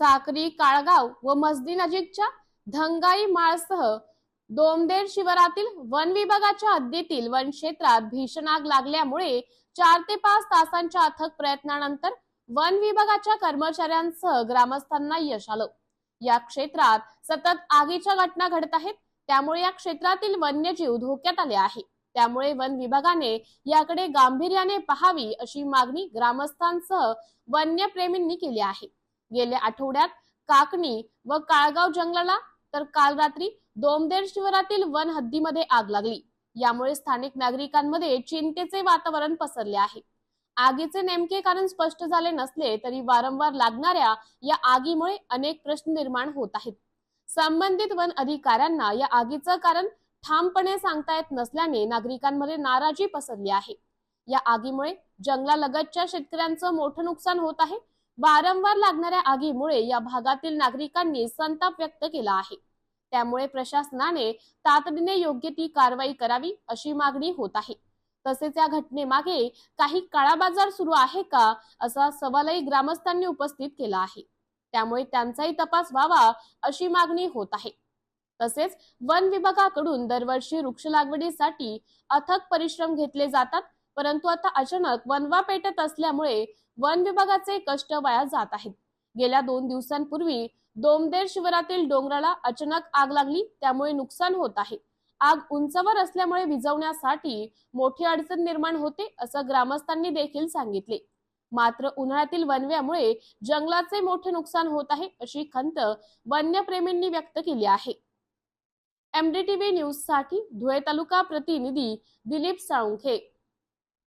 साक्री काळगाव व मस्दी नजीकच्या धंगाई माळसह दोमदेर शिवारातील वन विभागाच्या हद्दीतील वन क्षेत्रात भीषण आग लागल्यामुळे चार ते पाच तासांच्या अथक प्रयत्नानंतर वन विभागाच्या कर्मचाऱ्यांसह ग्रामस्थांना यश आलं. या क्षेत्रात सतत आगीच्या घटना घडत आहेत. त्यामुळे या क्षेत्रातील वन्यजीव धोक्यात आले आहे. त्यामुळे वन विभागाने याकडे गांभीर्याने पहावी अशी मागणी ग्रामस्थांसह वन्यप्रेमींनी केली आहे. गेल्या आठवड्यात काकणी व काळगाव जंगलाला तर काल रात्री दोमदेर शिवारातील वन हद्दीमध्ये आग लागली. यामुळे स्थानिक नागरिकांमध्ये चिंतेचे वातावरण पसरले आहे. आगीचे नेमके कारण स्पष्ट झाले नसले तरी वारंवार लागणाऱ्या या आगीमुळे अनेक प्रश्न निर्माण होत आहेत. संबंधित वन अधिकाऱ्यांना या आगीचं कारण ठामपणे सांगता येत नसल्याने नागरिकांमध्ये नाराजी पसरली आहे. या आगीमुळे जंगलालगतच्या शेतकऱ्यांचं मोठं नुकसान होत आहे. वारंवार लागणाऱ्या आगीमुळे या भागातील नागरिकांनी संताप व्यक्त केला आहे. त्यामुळे प्रशासनाने तातडीने योग्य ती कारवाई करावी अशी मागणी होत आहे. तसेच या घटनेमागे काही काळाबाजार सुरू आहे का असा सवालही ग्रामस्थांनी उपस्थित केला आहे. त्यामुळे त्यांचाही तपास व्हावा अशी मागणी होत आहे. तसेच वन विभागाकडून दरवर्षी वृक्ष लागवडीसाठी अथक परिश्रम घेतले जातात परंतु आता अचानक वनवा पेटत असल्यामुळे वन विभागाचे कष्ट वाया जात आहेत. गेल्या दोन दिवसांपूर्वी दोमदेर शिवारातील डोंगराला अचानक आग लागली त्यामुळे नुकसान होत आहे. आग उंचावर असल्यामुळे विझवण्यासाठी मोठी अडचण निर्माण होते असं ग्रामस्थांनी देखील सांगितले. मात्र उन्हाळ्यातील वनव्यामुळे जंगलाचे मोठे नुकसान होत आहे अशी खंत वन्यप्रेमींनी व्यक्त केली आहे. एमडीटीव्ही न्यूजसाठी धुळे तालुका प्रतिनिधी दिलीप साळुंखे.